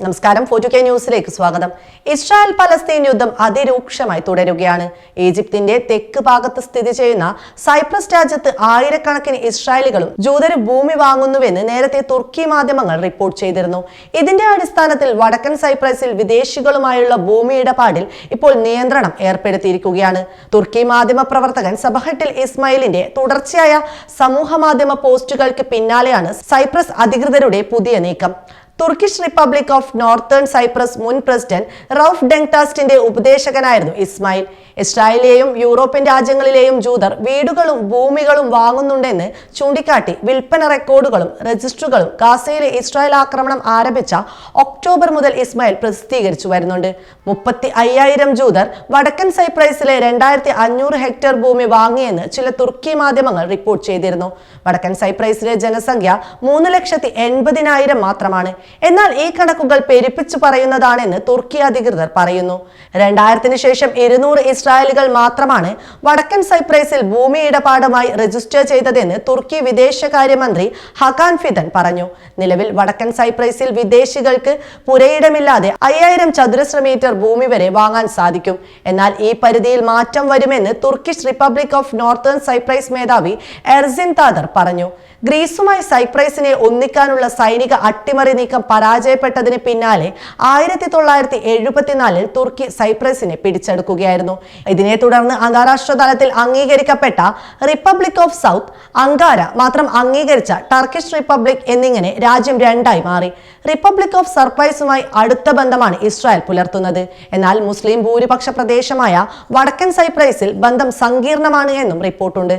നമസ്കാരം. ഫോർട്ടു കെ ന്യൂസിലേക്ക് സ്വാഗതം. ഇസ്രായേൽ പലസ്തീൻ യുദ്ധം അതിരൂക്ഷമായി തുടരുകയാണ്. ഈജിപ്തിന്റെ തെക്ക് ഭാഗത്ത് സ്ഥിതി ചെയ്യുന്ന സൈപ്രസ് രാജ്യത്ത് ആയിരക്കണക്കിന് ഇസ്രായേലികളും ജൂതര് ഭൂമി വാങ്ങുന്നുവെന്ന് നേരത്തെ തുർക്കി മാധ്യമങ്ങൾ റിപ്പോർട്ട് ചെയ്തിരുന്നു. ഇതിന്റെ അടിസ്ഥാനത്തിൽ വടക്കൻ സൈപ്രസിൽ വിദേശികളുമായുള്ള ഭൂമി ഇടപാടിൽ ഇപ്പോൾ നിയന്ത്രണം ഏർപ്പെടുത്തിയിരിക്കുകയാണ്. തുർക്കി മാധ്യമ പ്രവർത്തകൻ സബഹട്ടിൽ ഇസ്മായിലിന്റെ തുടർച്ചയായ സമൂഹ മാധ്യമ പോസ്റ്റുകൾക്ക് പിന്നാലെയാണ് സൈപ്രസ് അധികൃതരുടെ പുതിയ നീക്കം. Turkish Republic of Northern Cyprus മുൻ പ്രസിഡന്റ് റൌഫ് ഡെങ്ടാസ്റ്റിന്റെ ഉപദേശകനായിരുന്നു ഇസ്മായിൽ. ഇസ്രായേലിലെയും യൂറോപ്യൻ രാജ്യങ്ങളിലെയും ജൂതർ വീടുകളും ഭൂമികളും വാങ്ങുന്നുണ്ടെന്ന് ചൂണ്ടിക്കാട്ടി വിൽപ്പന റെക്കോർഡുകളും രജിസ്റ്ററുകളും ഗാസയിലെ ഇസ്രായേൽ ആക്രമണം ആരംഭിച്ച ഒക്ടോബർ മുതൽ ഇസ്മായിൽ പ്രസിദ്ധീകരിച്ചു വരുന്നുണ്ട്. മുപ്പത്തി അയ്യായിരം ജൂതർ വടക്കൻ സൈപ്രസിലെ രണ്ടായിരത്തി അഞ്ഞൂറ് ഹെക്ടർ ഭൂമി വാങ്ങിയെന്ന് ചില തുർക്കി മാധ്യമങ്ങൾ റിപ്പോർട്ട് ചെയ്തിരുന്നു. വടക്കൻ സൈപ്രൈസിലെ ജനസംഖ്യ മൂന്ന് ലക്ഷത്തി എൺപതിനായിരം മാത്രമാണ്. എന്നാൽ ഈ കണക്കുകൾ പെരുപ്പിച്ചു പറയുന്നതാണെന്ന് തുർക്കി അധികൃതർ പറയുന്നു. രണ്ടായിരത്തിന് ശേഷം ഇരുന്നൂറ് ഇസ്രായേലുകൾ മാത്രമാണ് വടക്കൻ സൈപ്രസിൽ ഭൂമി ഇടപാടുമായി രജിസ്റ്റർ ചെയ്തതെന്ന് തുർക്കി വിദേശകാര്യമന്ത്രി ഹകാൻ ഫിദൻ പറഞ്ഞു. നിലവിൽ വടക്കൻ സൈപ്രസിൽ വിദേശികൾക്ക് പുരയിടമില്ലാതെ അയ്യായിരം ചതുരശ്ര മീറ്റർ ഭൂമി വരെ വാങ്ങാൻ സാധിക്കും. എന്നാൽ ഈ പരിധിയിൽ മാറ്റം വരുമെന്ന് Turkish Republic of Northern Cyprus മേധാവി എർസിൻ താദർ പറഞ്ഞു. ഗ്രീസുമായി സൈപ്രൈസിനെ ഒന്നിക്കാനുള്ള സൈനിക അട്ടിമറി നീക്കം പരാജയപ്പെട്ടതിന് പിന്നാലെ ആയിരത്തി തൊള്ളായിരത്തി എഴുപത്തിനാലിൽ തുർക്കി സൈപ്രസിനെ പിടിച്ചെടുക്കുകയായിരുന്നു. ഇതിനെ തുടർന്ന് അന്താരാഷ്ട്ര തലത്തിൽ അംഗീകരിക്കപ്പെട്ട റിപ്പബ്ലിക് ഓഫ് സൗത്ത് അങ്കാര മാത്രം അംഗീകരിച്ച ടർക്കിഷ് റിപ്പബ്ലിക് എന്നിങ്ങനെ രാജ്യം രണ്ടായി മാറി. റിപ്പബ്ലിക് ഓഫ് സർപ്രൈസുമായി അടുത്ത ബന്ധമാണ് ഇസ്രായേൽ പുലർത്തുന്നത്. എന്നാൽ മുസ്ലിം ഭൂരിപക്ഷ പ്രദേശമായ വടക്കൻ സൈപ്രൈസിൽ ബന്ധം സങ്കീർണമാണ് എന്നും റിപ്പോർട്ടുണ്ട്.